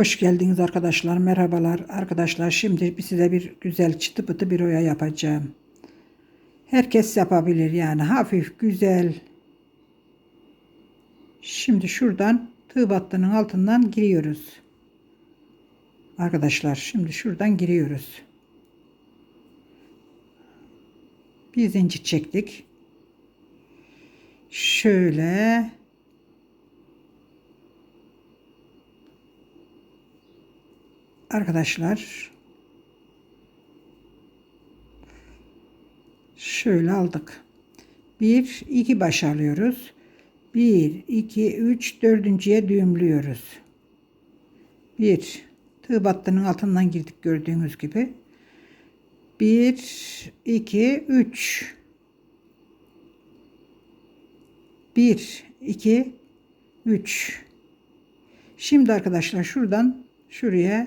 Hoş geldiniz arkadaşlar. Merhabalar arkadaşlar. Şimdi size bir güzel çıtı pıtı bir oya yapacağım. Herkes yapabilir yani. Hafif güzel. Şimdi şuradan tığ battının altından giriyoruz. Arkadaşlar şimdi şuradan giriyoruz. Bir zincir çektik. Şöyle arkadaşlar şöyle aldık. Bir, iki baş alıyoruz. Bir, iki, üç, dördüncüye düğümlüyoruz. Bir, tığ battının altından girdik gördüğünüz gibi. Bir, iki, üç. Bir, iki, üç. Şimdi arkadaşlar şuradan şuraya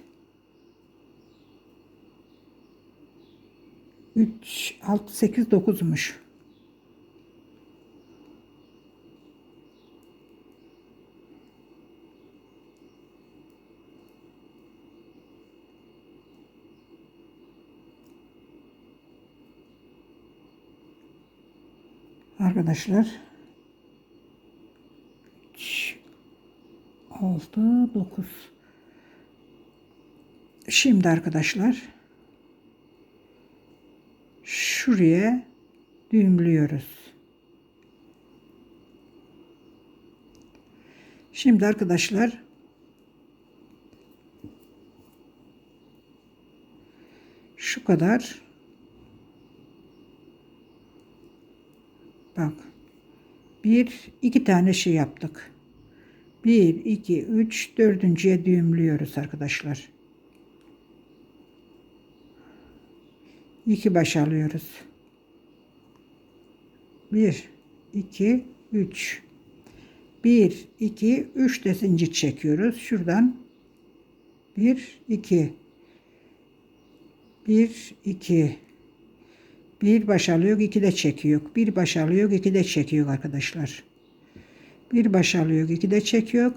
3, 6, 8, 9'muş. Arkadaşlar 3, 6, 9 Şimdi arkadaşlar şuraya düğümlüyoruz. Şimdi arkadaşlar şu kadar bak bir iki tane şey yaptık. Bir, iki, üç, dördüncüye düğümlüyoruz arkadaşlar. İki baş alıyoruz. 1 2 3 1 2 3 de zincir çekiyoruz. Şuradan 1 2 1 2 bir baş alıyor, iki de çekiyor. Bir baş alıyor, iki de çekiyor arkadaşlar. Bir baş alıyor, iki de çekiyor.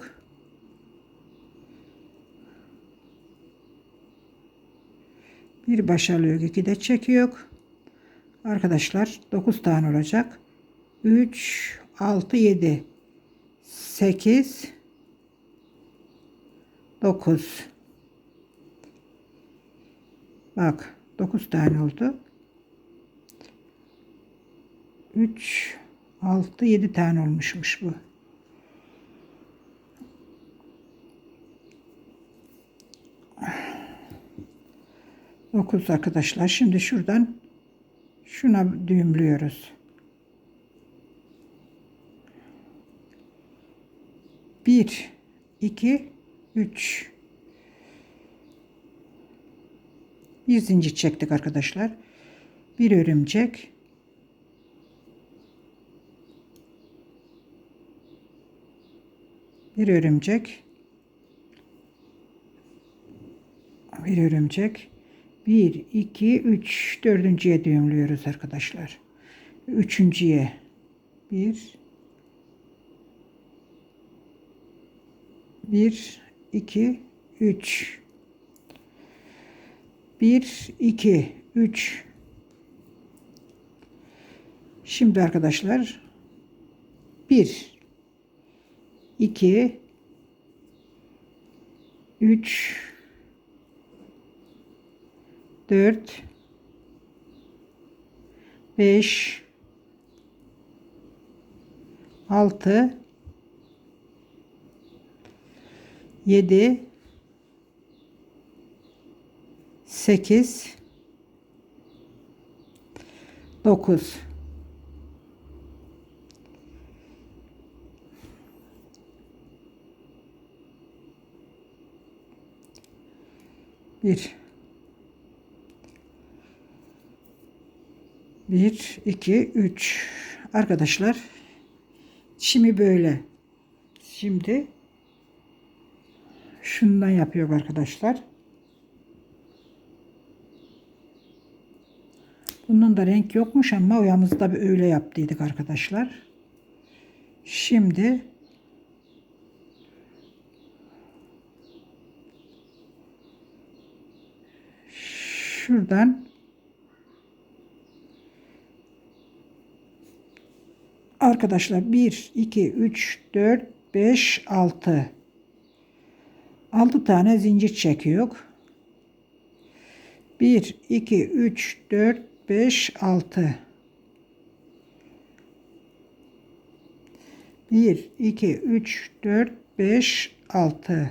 Bir baş alıyor, iki de çekiyor. Arkadaşlar 9 tane olacak. 3, 6, 7, 8, 9. Bak 9 tane oldu. 3, 6, 7 tane olmuşmuş bu. 9 arkadaşlar. Şimdi şuradan şuna düğümlüyoruz. Bir, iki, üç. Bir zincir çektik arkadaşlar. Bir örümcek. Bir örümcek. Bir örümcek. 1, 2, 3. Dördüncüye düğümlüyoruz arkadaşlar. Üçüncüye. 1, 1, 2, 3. 1, 2, 3. Şimdi arkadaşlar 1, 2, 3, 4 5 6 7 8 9 Bir 1, 2, 3. Arkadaşlar şimdi böyle. Şimdi şundan yapıyor arkadaşlar. Bunun da renk yokmuş ama oyamızda bir öyle yaptıydık arkadaşlar. Şimdi şuradan arkadaşlar 1 2 3 4 5 6 6 tane zincir çekiyor. 1 2 3 4 5 6 1 2 3 4 5 6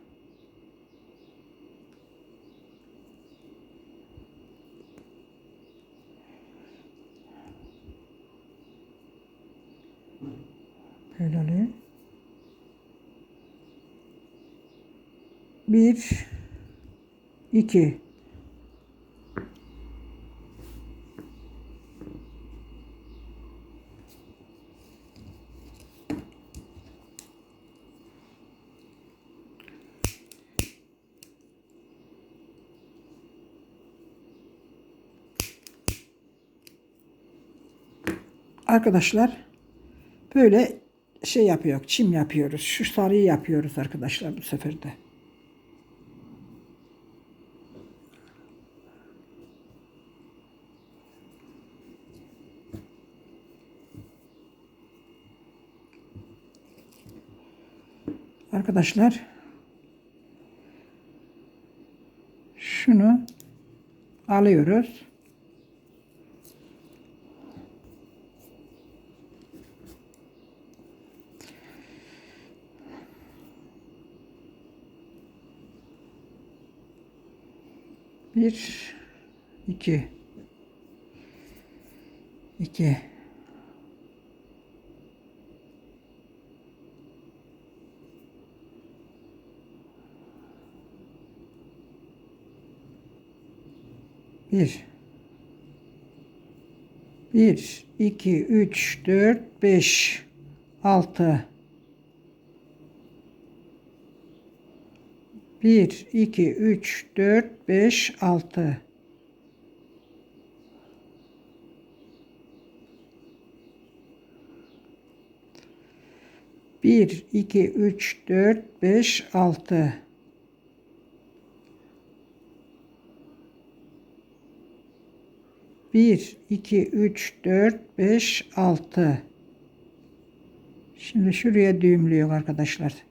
Böyle oluyor. Bir, iki. Arkadaşlar böyle şey yapıyor, çim yapıyoruz. Şu sarıyı yapıyoruz arkadaşlar bu sefer de. Arkadaşlar şunu alıyoruz. Bir, iki, iki. Bir. Bir, iki, üç, dört, beş, altı. Bir, iki, üç, dört, beş, altı. Bir, iki, üç, dört, beş, altı. Bir, iki, üç, dört, beş, altı. Şimdi şuraya düğümlüyor arkadaşlar.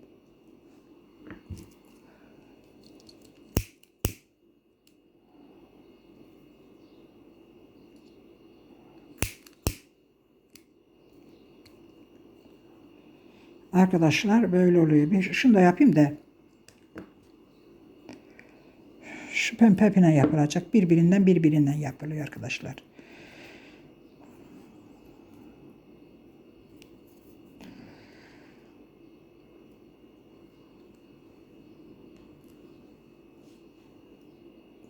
Arkadaşlar böyle oluyor. Bir şunu da yapayım da. Şu pembe yapılacak. Birbirinden birbirinden yapılıyor arkadaşlar.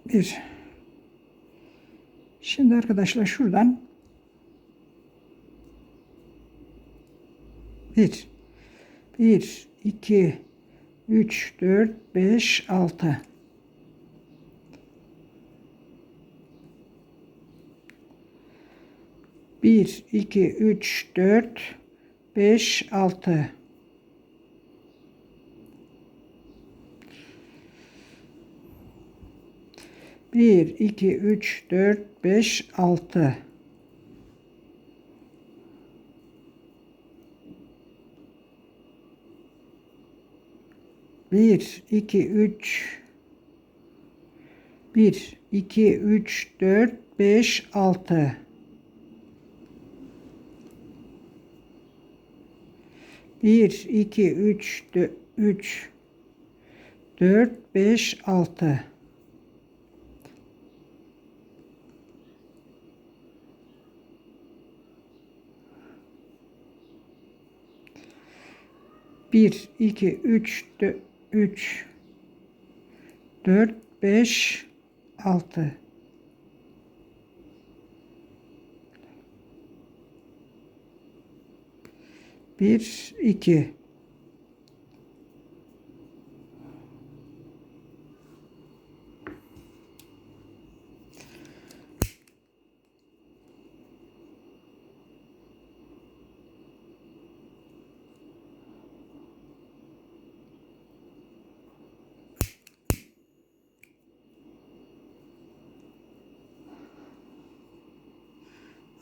Bir. Şimdi arkadaşlar şuradan bir, bir, 2, 3, 4, 5, 6. Bir, iki, üç, dört, beş, altı. Bir, iki, üç, dört, beş, altı. 1, 2, 3, 1, 2, 3, 4, 5, 6. Bir, iki, üç, dö üç, dört, beş, altı. Bir, iki, üç, dört. 3 4 5 6 1 2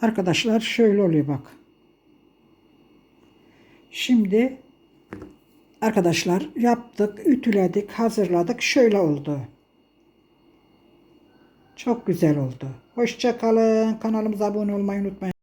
Arkadaşlar şöyle oluyor bak. Şimdi arkadaşlar yaptık, ütüledik, hazırladık. Şöyle oldu. Çok güzel oldu. Hoşça kalın. Kanalımıza abone olmayı unutmayın.